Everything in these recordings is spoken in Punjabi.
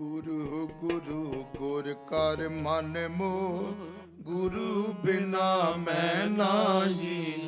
ਗੁਰੂ ਗੁਰੂ ਗੁਰ ਕਰ ਮਨ ਮੋ ਗੁਰੂ ਬਿਨਾ ਮੈਂ ਨਾਹੀ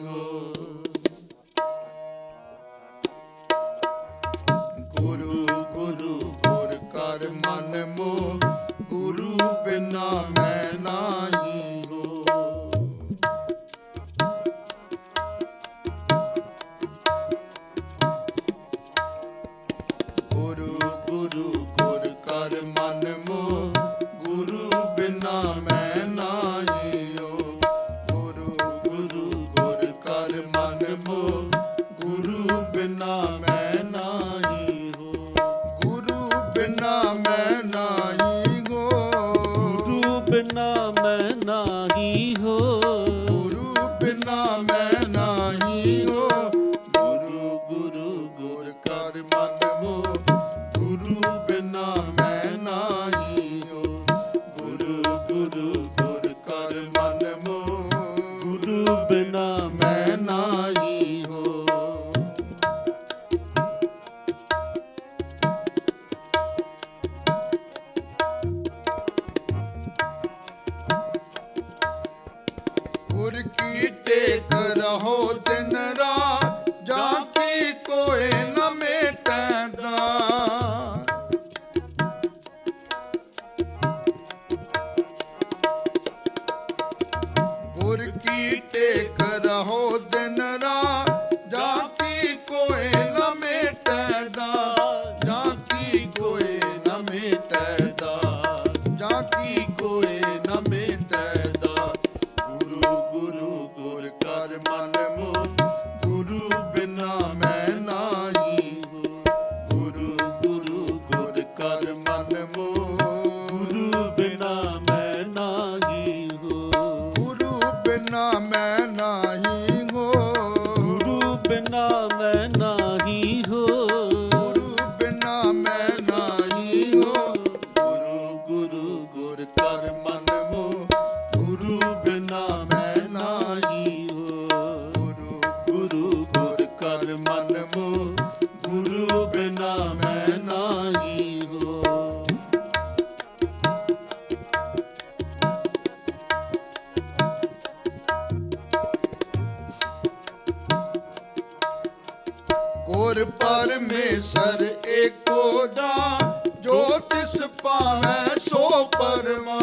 ਪਰ ਪਰਮੇਸ਼ਰ ਏਕੋ ਦਾ, ਜੋ ਤਿਸ ਪਾਵੈ ਸੋ ਪਰਮਾ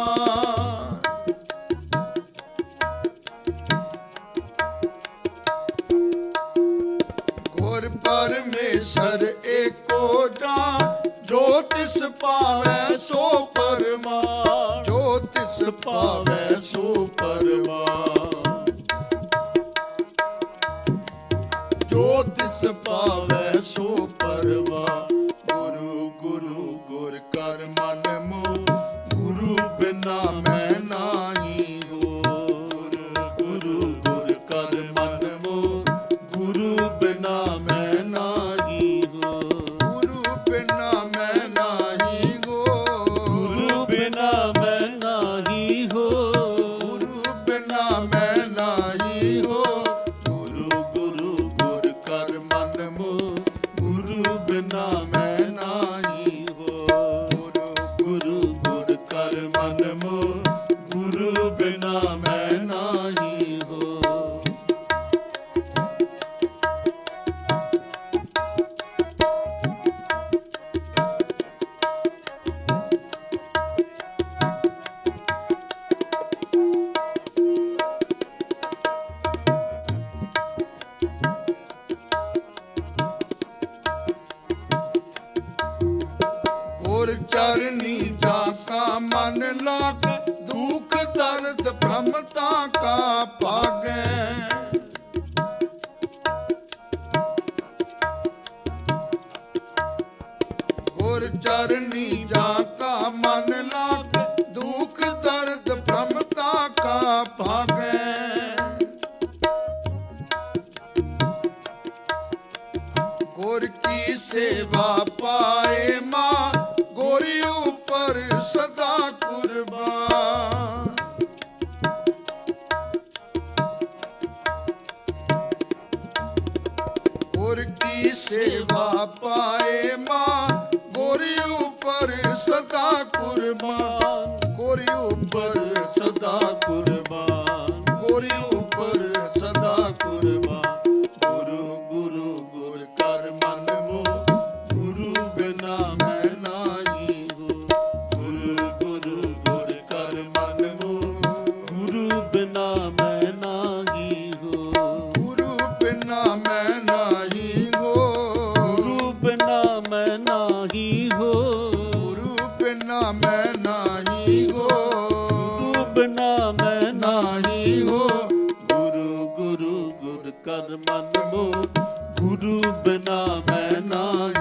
ਗੁਰ ਪਰਮੇਸ਼ਰ ਏਕੋ ਦਾ, ਜੋ ਤਿਸ ਪਾਵੈ ਸੋ ਪਰਮਾ, ਜੋ ਤਿਸ ਪਾਵੈ ਸੋ ਪਰਮਾ। ਜੋ ਤਿਸ ਪਾਵੈ ਸੋ ਪਰਵਾ। ਗੁਰੂ ਗੁਰੂ ਗੁਰ ਕਰ ਮਨ ਮੋ। ਗੁਰੂ ਬਿਨਾ ਕਰਨੀ ਜਾਂ ਕਾ ਦਰਦ ਭ੍ਰਮਤਾ ਕਾ ਕੀ ਸੇਵਾ ਮੈਂ ਨਾਹੀ ਹੋ। ਗੁਰੂ ਬਿਨਾ ਮੈਂ ਨਾਹੀ ਹੋ। ਗੁਰੂ ਬਿਨਾ ਮੈਂ ਨਾਹੀ ਹੋ। ਗੁਰੂ ਗੁਰੂ ਗੁਰ ਕਰ ਮਨ ਮੋ ਗੁਰੂ ਬਿਨਾ ਮੈਂ ਨਾਹੀ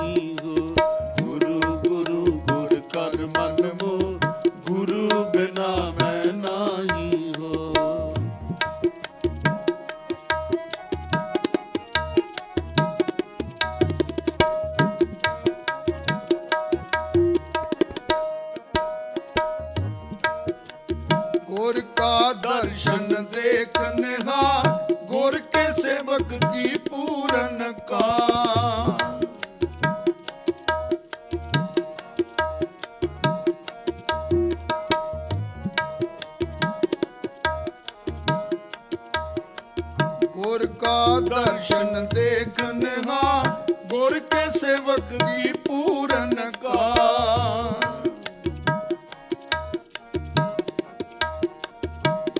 ਸੇਵਕ ਕੀ ਪੂਰਨ ਕਾ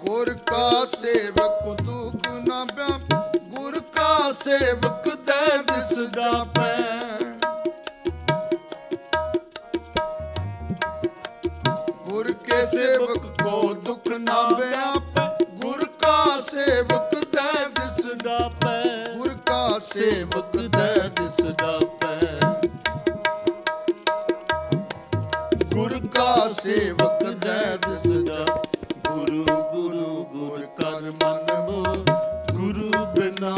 ਗੁਰ ਕਾ ਸੇਵਕ ਦੁਖ ਨਾ ਬਿਆਪ ਗੁਰ ਕਾ ਸੇਵਕ ਦੇ ਦਿਸਦਾ ਪੈ। ਗੁਰ ਕੇ ਸੇਵਕ ਕੋ ਦੁਖ ਨਾ ਬਿਆਪ ਗੁਰ ਕਾ ਸੇਵਕ ਦੇ ਦਿਸਦਾ ਪੈ। ਗੁਰ ਕਾ ਸੇਵਕ ਦੈ ਦਿਸਦਾ ਸੇਵਕ ਦੇ ਦਿਸਦਾ ਗੁਰੂ ਗੁਰੂ ਗੁਰ ਕਰ ਮਨ ਮੋ ਗੁਰੂ ਬਿਨਾ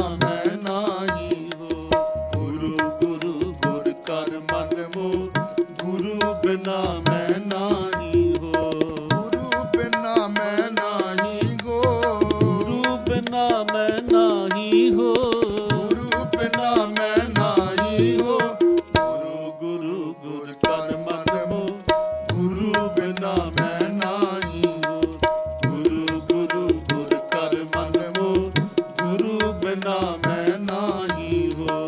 ਨਾਹੀ ਹੋ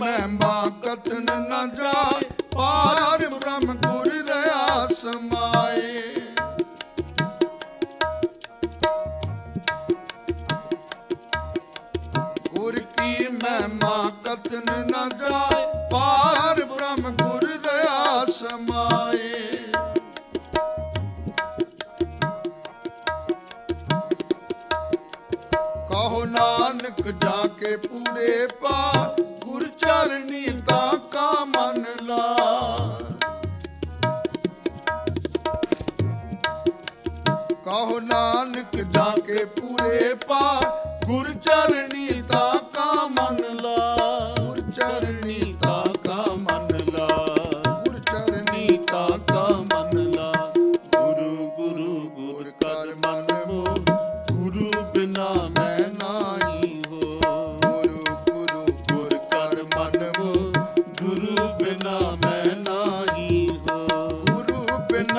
ਮਹਿਮਾ ਕਥਨ ਨਾ ਜਾ ਪਾਰ ਬ੍ਰਹਮ ਗੁਰ ਰਹਾ ਸਮਾਏ ਨ ਜਾਏ ਪਾਰ ਬ੍ਰਹਮ ਗੁਰ ਰਹਾ ਸਮਾਏ ਕਹੋ ਨਾਨਕ ਜਾ ਕੇ ਪੂਰੇ ਪਾ ਗੁਰ ਚਰਨੀ ਤਾ ਕਾ ਮਨ ਲਾ ਕਹੋ ਨਾਨਕ ਜਾ ਕੇ ਪੂਰੇ ਪਾ ਗੁਰ ਚਰਨੀ ਤਾ ਕਾ ਮਨ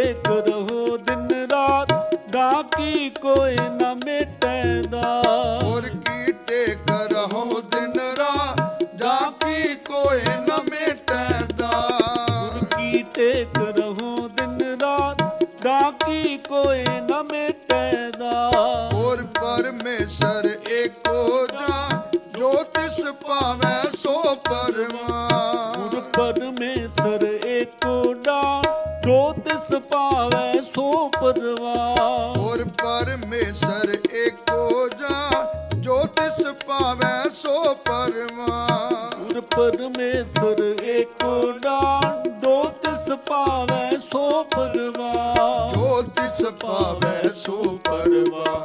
ਕੀ ਟੇਕ ਰਹੋ ਦਿਨ ਰਾਤ ਦਾ ਕੀ ਕੋਈ ਨਾ ਕੀ ਟੇਕ ਰਹੋ ਦਿਨ ਰਾ ਜਾ ਕੀ ਕੋਏ ਨ ਕੀ ਟੇਕ ਰਹੋ ਦਿਨ ਰਾਤ ਦਾ ਕੀ ਕੋਈ ਨਾ ਹੋਰ ਪਰਮੇਸ਼ਰ ਏਕੋ ਜਾ ਜੋ ਤਿਸ ਪਾਵੈ ਸੋ ਪਰਮਾ ਗੁਰ ਪਰਮੇਸ਼ਰ ਏਕੋ ਡਾਨ ਤਿਸ ਭਾਵੈ ਸੋ ਪਰਵਾ ਹੋਰ ਪਰਮੇਸ਼ਰ ਏਕੋ ਜਾ ਜੋ ਤਿਸ ਪਾਵੈ ਸੋ ਪਰਮਾ। ਗੁਰ ਪਰਮੇਸ਼ਰ ਏਕੋ ਡਾਨ ਜੋ ਤਿਸ ਭਾਵੈ ਸੋ ਪਰਵਾ ਜੋ ਤਿਸ ਪਾਵੈ ਸੋ ਪਰਵਾ